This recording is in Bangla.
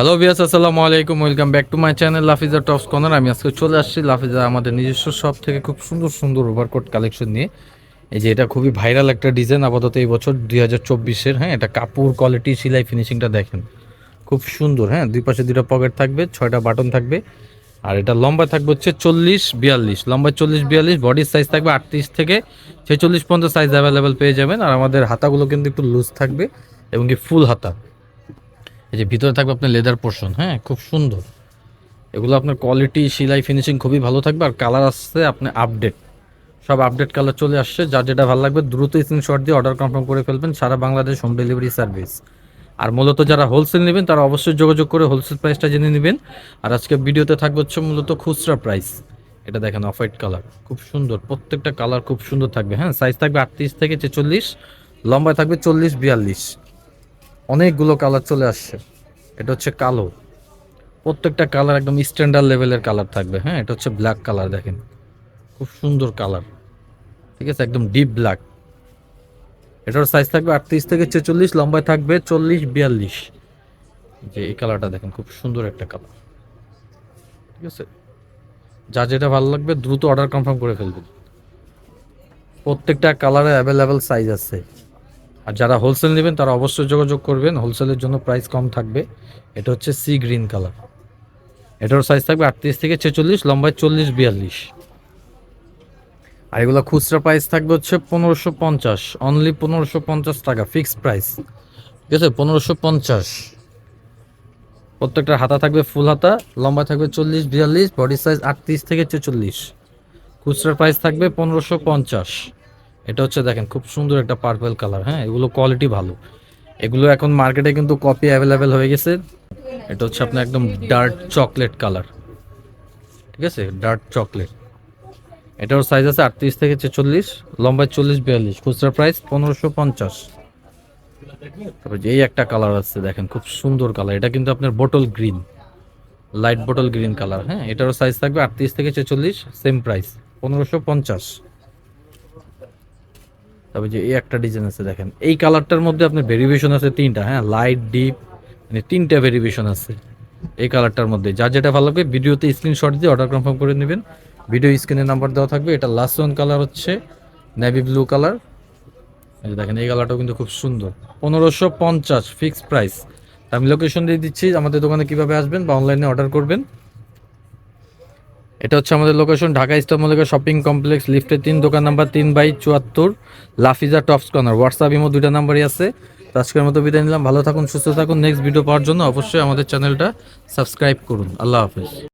হ্যালো বিয়াস আসসালামু আলাইকুম welcome back to my channel Lafiza tops corner আমি আজকে চলে আসছি লাফিজা আমাদের নিজস্ব শপ থেকে খুব সুন্দর সুন্দর ওভারকোট কালেকশন নিয়ে। এই যে এটা খুবই ভাইরাল একটা ডিজাইন আপাতত এই বছর দুই হাজার চব্বিশের হ্যাঁ এটা কাপড় কোয়ালিটি সেলাই ফিনিশিংটা দেখেন। খুব সুন্দর হ্যাঁ দুই পাশে দুটো পকেট থাকবে, ছয়টা বাটন থাকবে। আর এটা লম্বা থাকবে হচ্ছে চল্লিশ বিয়াল্লিশ, লম্বা চল্লিশ বিয়াল্লিশ বডির সাইজ থাকবে আটত্রিশ থেকে ছেচল্লিশ পর্যন্ত সাইজ অ্যাভেলেবেল পেয়ে যাবেন। আর আমাদের হাতাগুলো কিন্তু একটু লুজ থাকবে, এবং কি ফুল হাতা। এই যে ভিতরে থাকবে আপনার লেদার পোর্শন হ্যাঁ খুব সুন্দর। এগুলো আপনার কোয়ালিটি সেলাই ফিনিশিং খুবই ভালো থাকবে আর কালার আসছে আপনার আপডেট সব আপডেট কালার চলে আসছে, যার যেটা ভালো লাগবে দ্রুত স্ক্রিনশট দিয়ে অর্ডার কনফার্ম করে ফেলবেন সারা বাংলাদেশ হোম ডেলিভারি সার্ভিস আর মূলত যারা হোলসেল নেবেন, তারা অবশ্যই যোগাযোগ করে হোলসেল প্রাইসটা জেনে নেবেন। আর আজকে ভিডিওতে থাকবে হচ্ছে মূলত খুচরা প্রাইস এটা দেখেন অফ হোয়াইট কালার খুব সুন্দর, প্রত্যেকটা কালার খুব সুন্দর থাকবে হ্যাঁ সাইজ থাকবে আটত্রিশ থেকে ছেচল্লিশ, লম্বায় থাকবে চল্লিশ, বিয়াল্লিশ। অনেকগুলো কালার চলে আসছে। এটা হচ্ছে কালো। প্রত্যেকটা কালার একদম স্ট্যান্ডার্ড লেভেলের কালার থাকবে হ্যাঁ? এটা হচ্ছে ব্ল্যাক কালার দেখেন। খুব সুন্দর কালার ঠিক আছে? একদম ডিপ ব্ল্যাক এটার সাইজ থাকবে আটত্রিশ থেকে ছেচল্লিশ, লম্বায় থাকবে চল্লিশ, বিয়াল্লিশ। যে এই কালারটা দেখেন, খুব সুন্দর একটা কালার ঠিক আছে? যা যেটা ভালো লাগবে, দ্রুত অর্ডার কনফার্ম করে ফেলবেন। প্রত্যেকটা কালারে অ্যাভেলেবেল সাইজ আছে। আর যারা হোলসেল নেবেন, তারা অবশ্যই যোগাযোগ করবেন। হোলসেলের জন্য প্রাইস কম থাকবে। এটা হচ্ছে সি গ্রিন কালার এটার সাইজ থাকবে আটত্রিশ থেকে ছেচল্লিশ, লম্বায় চল্লিশ, বিয়াল্লিশ। আর এগুলো খুচরা প্রাইস থাকবে হচ্ছে পনেরোশো পঞ্চাশ। অনলি পনেরোশো পঞ্চাশ টাকা ফিক্সড প্রাইস ঠিক আছে? পনেরোশো পঞ্চাশ। প্রত্যেকটা হাতা থাকবে ফুল হাতা লম্বা থাকবে চল্লিশ, বিয়াল্লিশ বডি সাইজ আটত্রিশ থেকে ছেচল্লিশ। খুচরা প্রাইস থাকবে পনেরোশো পঞ্চাশ। এটা হচ্ছে দেখেন, খুব সুন্দর একটা পার্পল কালার হ্যাঁ? এগুলো কোয়ালিটি ভালো। এগুলো এখন মার্কেটে কিন্তু কপি অ্যাভেলেবেল হয়ে গেছে। এটা হচ্ছে আপনার একদম ডার্ক চকলেট কালার ঠিক আছে? ডার্ক চকলেট এটার সাইজ আছে আটত্রিশ থেকে ছেচল্লিশ লম্বায় চল্লিশ বিয়াল্লিশ, খুচরা প্রাইস পনেরোশো পঞ্চাশ। তারপর এই একটা কালার আছে, দেখেন, খুব সুন্দর কালার এটা কিন্তু আপনার bottle green light bottle green colour হ্যাঁ? এটারও সাইজ থাকবে আটত্রিশ থেকে ছেচল্লিশ সেম প্রাইস পনেরোশো পঞ্চাশ। তবে যে এই একটা ডিজাইন আছে দেখেন। এই কালারটার মধ্যে আপনার ভেরিয়েশন আছে তিনটা হ্যাঁ? লাইট ডিপ মানে তিনটা ভেরিয়েশন আছে এই কালারটার মধ্যে। যার যেটা ভালো লাগবে, ভিডিওতে স্ক্রিনশট দিয়ে অর্ডার কনফার্ম করে নেবেন। ভিডিও স্ক্রিনে নাম্বার দেওয়া থাকবে। এটা লাস্ট ওয়ান কালার হচ্ছে নেভি ব্লু কালার যে দেখেন, এই কালারটাও কিন্তু খুব সুন্দর। পনেরোশো পঞ্চাশ ফিক্সড প্রাইস আমি লোকেশন দিয়ে দিচ্ছি, আমাদের দোকানে কীভাবে আসবেন বা অনলাইনে অর্ডার করবেন। এটা হচ্ছে আমাদের location Dhaka eastern Mallika shopping complex লিফটে তিন, দোকান নাম্বার তিন বাই চুয়াত্তর, Lafiza tops corner WhatsApp imo দুইটা নাম্বারই আছে। তো আজকের মতো বিদায় নিলাম, ভালো থাকুন, সুস্থ থাকুন নেক্সট ভিডিও পাওয়ার জন্য অবশ্যই আমাদের চ্যানেলটা সাবস্ক্রাইব করুন। আল্লাহ হাফেজ।